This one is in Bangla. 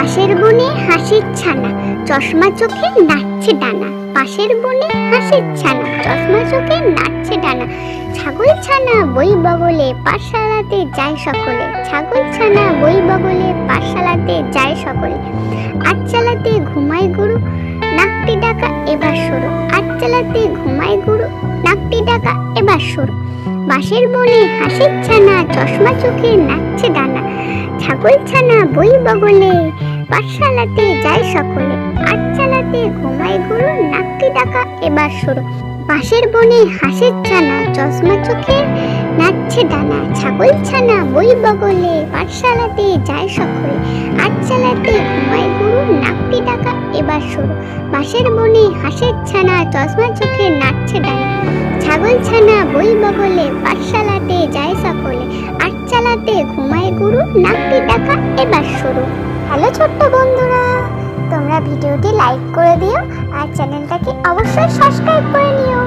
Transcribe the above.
হাসির ছানা, চশমা চোখে নাচছে ডানা। পাশের বনে হাসির ছানা, চশমা চোখে নাচছে ডানা। ছাগল ছানা বই বগলে পাঠশালাতে যায় সকলে। ছাগল ছানা বই বগলে পাঠশালাতে যায় সকলে। আজ চালাতে ঘুমায় গুরু, নাকটি ডাকা এবার শুরু আজ চালাতে ঘুমায় গুরু, নাকটি ডাকা এবার শুরু বাঁশের বনে হাসির ছানা, চশমা চোখে নাচছে ডানা। ছাগল ছানা বই বগলে পাঠশালাতে যায় সকলে। আজ চালাতে ঘুমায় গুরু নাকটি ডাকা এবার শুরু। পাশের বনে হাসির ছানা, চশমা চোখে নাচছে ডানা, ছাগল ছানা, বই বগলে পাঠশালাতে যায় সকলে। আজ চালাতে ঘুমায় গুরু নাকটি ডাকা এবার শুরু। বাঁশের বনে হাসির ছানা, চশমা চোখে নাচছে ডানা, ছাগল ছানা, বই বগলে পাঠশালাতে যায় সকলে। আট চালাতে ঘুমায় গুরু নাকটি ডাকা এবার শুরু। হ্যালো ছোট্ট বন্ধুরা তোমরা ভিডিওটি লাইক করে দিও আর চ্যানেলটাকে অবশ্যই সাবস্ক্রাইব করে নিও।